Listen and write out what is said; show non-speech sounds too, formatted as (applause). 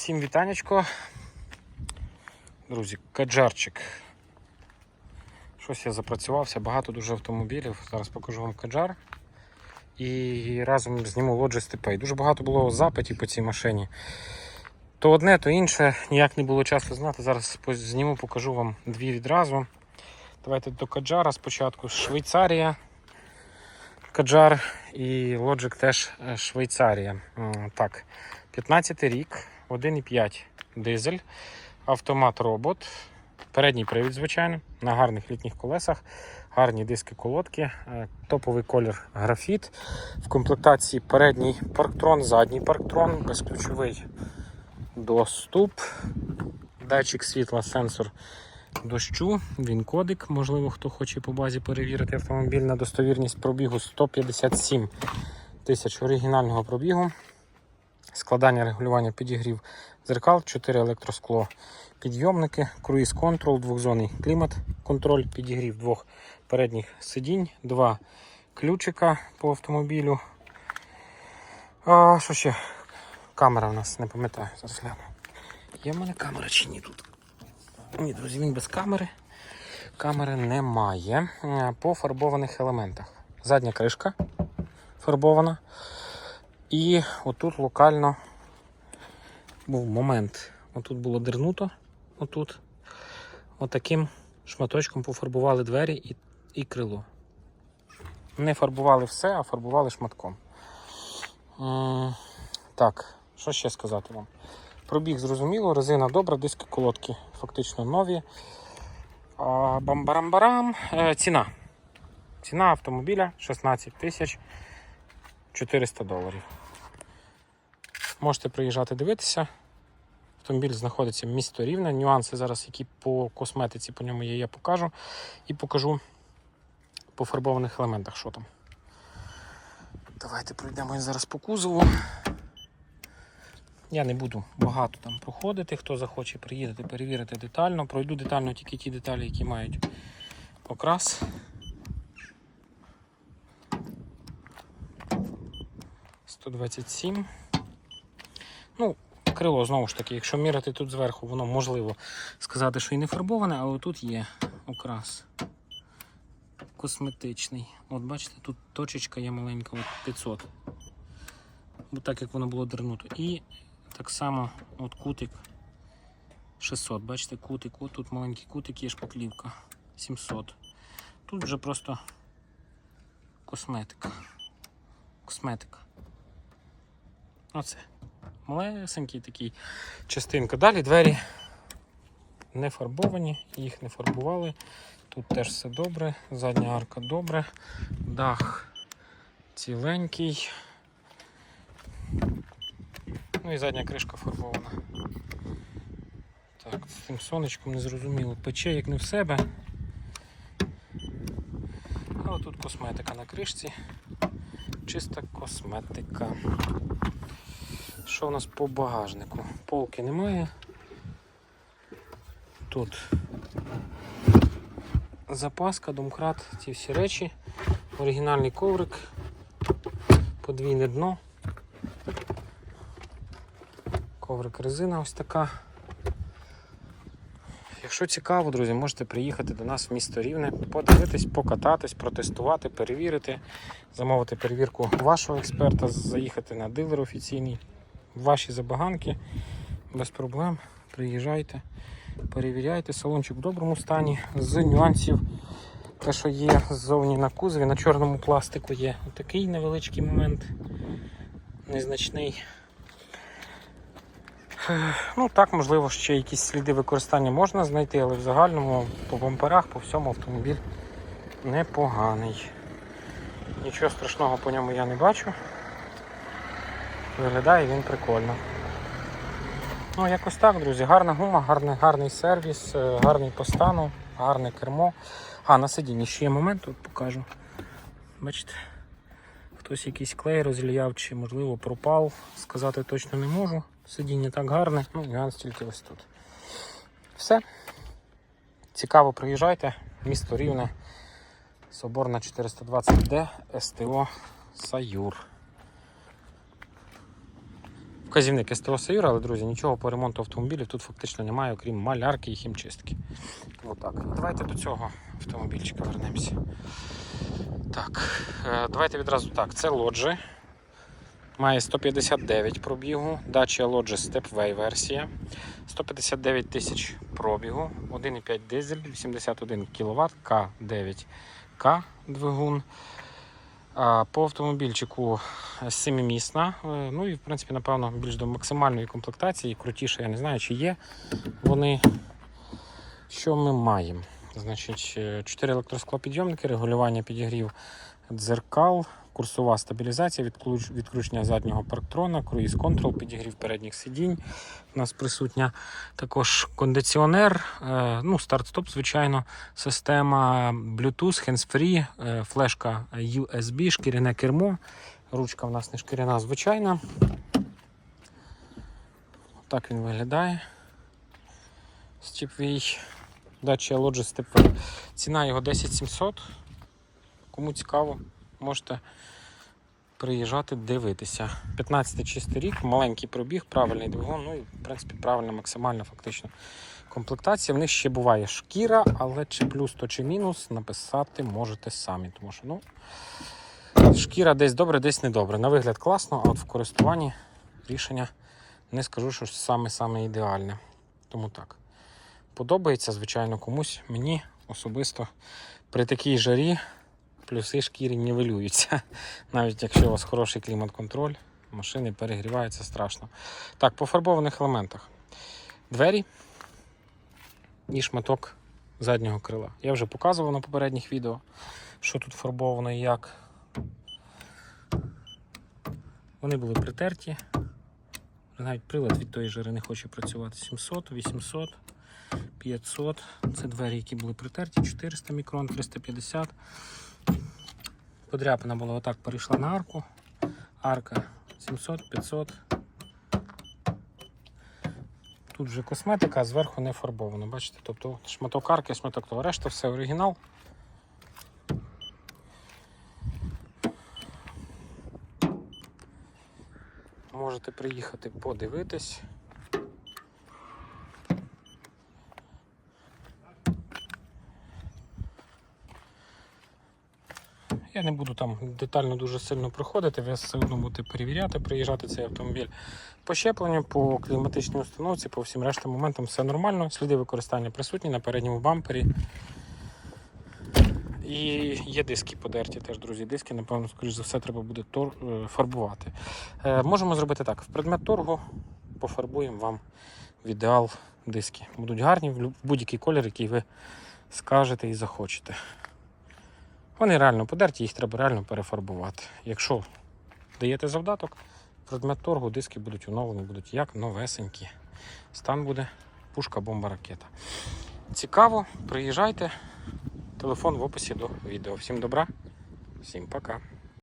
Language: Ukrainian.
Всім вітанечко. Друзі, каджарчик. Щось я запрацювався, багато дуже автомобілів. Зараз покажу вам каджар. І разом зніму Logis Pay. Дуже багато було запитів по цій машині. То одне, то інше, ніяк не було часу знати. Зараз зніму, покажу вам дві відразу. Давайте до каджара спочатку. Швейцарія. Каджар і Logic теж е, Швейцарія. Так, 15 рік, 1,5 дизель, автомат робот, передній привід, звичайно, на гарних літніх колесах, гарні диски колодки, е, топовий колір графіт. В комплектації передній парктрон, задній парктрон, безключовий доступ, датчик світла, сенсор дощу, він кодик. Можливо, хто хоче по базі перевірити автомобіль на достовірність пробігу 157 тисяч оригінального пробігу. Складання регулювання підігрів дзеркал, 4 електроскло підйомники, круїз контрол, двохзонний клімат, контроль, підігрів двох передніх сидінь, два ключика по автомобілю. А, що ще? Камера у нас, не пам'ятаю, зараз гляну. Є в мене камера чи ні тут? Ні, друзі, він без камери. Камери немає. Е, По фарбованих елементах. Задня кришка фарбована. І отут локально був момент. Отут було дернуто. Отут. Отаким шматочком пофарбували двері і, і крило. Не фарбували все, а фарбували шматком. Так, що ще сказати вам? Пробіг зрозуміло, резина добра, диски колодки фактично нові. Бам-барам-барам. Е, Ціна. Ціна автомобіля 16 тисяч 400 доларів. Можете приїжджати дивитися. Автомобіль знаходиться в місто Рівне. Нюанси зараз, які по косметиці по ньому є, я покажу. І покажу по фарбованих елементах, що там. Давайте пройдемо зараз по кузову. Я не буду багато там проходити. Хто захоче приїдати, перевірити детально. Пройду детально тільки ті деталі, які мають окрас. Сто двадцять сім. Ну, крило знову ж таки, якщо міряти тут зверху, воно можливо сказати, що і не фарбоване, але тут є окрас косметичний. От бачите, тут точечка є маленька, от 500. Бо так як воно було дернуто. І так само от кутик 600. Бачите, кутик, от тут маленький кутик, є шпаклівка 700. Тут вже просто косметика. Косметика. Оце. Малесенький такий частинка. Далі двері не фарбовані, їх не фарбували. Тут теж все добре, задня арка добре, дах ціленький. Ну і задня кришка фарбована. Так, з цим сонечком не зрозуміло. Пече як не в себе. А тут косметика на кришці. Чиста косметика. Що у нас по багажнику? Полки немає. Тут запаска, домкрат, ці всі речі. Оригінальний коврик, подвійне дно. Коврик резина ось така. Якщо цікаво, друзі, можете приїхати до нас в місто Рівне, подивитись, покататись, протестувати, перевірити, замовити перевірку вашого експерта, заїхати на дилер офіційний, ваші забаганки без проблем. Приїжджайте, перевіряйте, салончик в доброму стані, з нюансів. Те, що є ззовні на кузові, на чорному пластику є такий невеличкий момент, незначний. Ну так, можливо, ще якісь сліди використання можна знайти, але в загальному по бамперах, по всьому автомобіль непоганий. Нічого страшного по ньому я не бачу. Виглядає він прикольно. Ну, якось так, друзі. Гарна гума, гарний, гарний сервіс, е, гарний по стану, гарне кермо. А, на сидінні ще є момент, тут покажу. Бачите, хтось якийсь клей розліяв чи, можливо, пропав. Сказати точно не можу. Сидіння так гарне, ну, нюанс тільки ось тут. Все. Цікаво, приїжджайте. Місто Рівне. Соборна 420D СТО Саюр. Вказівник СТО Саюра, але, друзі, нічого по ремонту автомобілів тут фактично немає, окрім малярки і хімчистки. Тому так, і давайте до цього автомобільчика вернемося. Так, е, давайте відразу так. Це лоджі. Має 159 пробігу, Dacia Lodge Stepway версія. 159 тисяч пробігу, 1,5 дизель, 81 кВт, К9К двигун. По автомобільчику семимісна. е, Ну і в принципі, напевно, більш до максимальної комплектації, крутіше, я не знаю, чи є вони. Що ми маємо? Значить, 4 електросклопідйомники, регулювання підігрів дзеркал, курсова стабілізація, відключ- відключення заднього парктрона, круїз контрол, підігрів передніх сидінь. У нас присутня також кондиціонер, е, ну, старт-стоп, звичайно, система Bluetooth, hands-free, е, флешка USB, шкіряне кермо. Ручка в нас не шкіряна, звичайна. Так він виглядає. Стіпвій. Dacia Lodge Stepway. Ціна його 10700. Кому цікаво, можете приїжджати дивитися. 15 чистий рік, маленький пробіг, правильний двигун, ну і в принципі правильна максимальна фактично комплектація. В них ще буває шкіра, але чи плюс, то чи мінус, написати можете самі. Тому що ну, шкіра десь добре, десь недобре. На вигляд класно, а от в користуванні рішення не скажу, що саме-саме ідеальне. Тому так. Подобається, звичайно, комусь. Мені особисто при такій жарі плюси шкіри нівелюються. (laughs) Навіть якщо у вас хороший клімат-контроль, машини перегріваються страшно. Так, по фарбованих елементах. Двері і шматок заднього крила. Я вже показував на попередніх відео, що тут фарбовано і як. Вони були притерті. Навіть прилад від тої жари не хоче працювати. 700, 800, 500. Це двері, які були притерті, 400 мікрон, 350. Подряпина була отак, перейшла на арку. Арка 700, 500. Тут вже косметика, а зверху не фарбовано. Бачите? Тобто шматок арки, шматок того. Решта все оригінал. Можете приїхати подивитись. Я не буду там детально дуже сильно проходити, ви все одно будете перевіряти, приїжджати цей автомобіль по щепленню, по кліматичній установці, по всім рештам моментам все нормально. Сліди використання присутні на передньому бампері. І є диски подерті теж, друзі. Диски, напевно, скоріш за все, треба буде тор... е, фарбувати. Е, можемо зробити так: в предмет торгу пофарбуємо вам в ідеал диски. Будуть гарні в будь-який колір, який ви скажете і захочете. Вони реально подерті, їх треба реально перефарбувати. Якщо даєте завдаток, предмет торгу, диски будуть оновлені, будуть як новесенькі. Стан буде пушка, бомба, ракета. Цікаво, приїжджайте. Телефон в описі до відео. Всім добра, всім пока.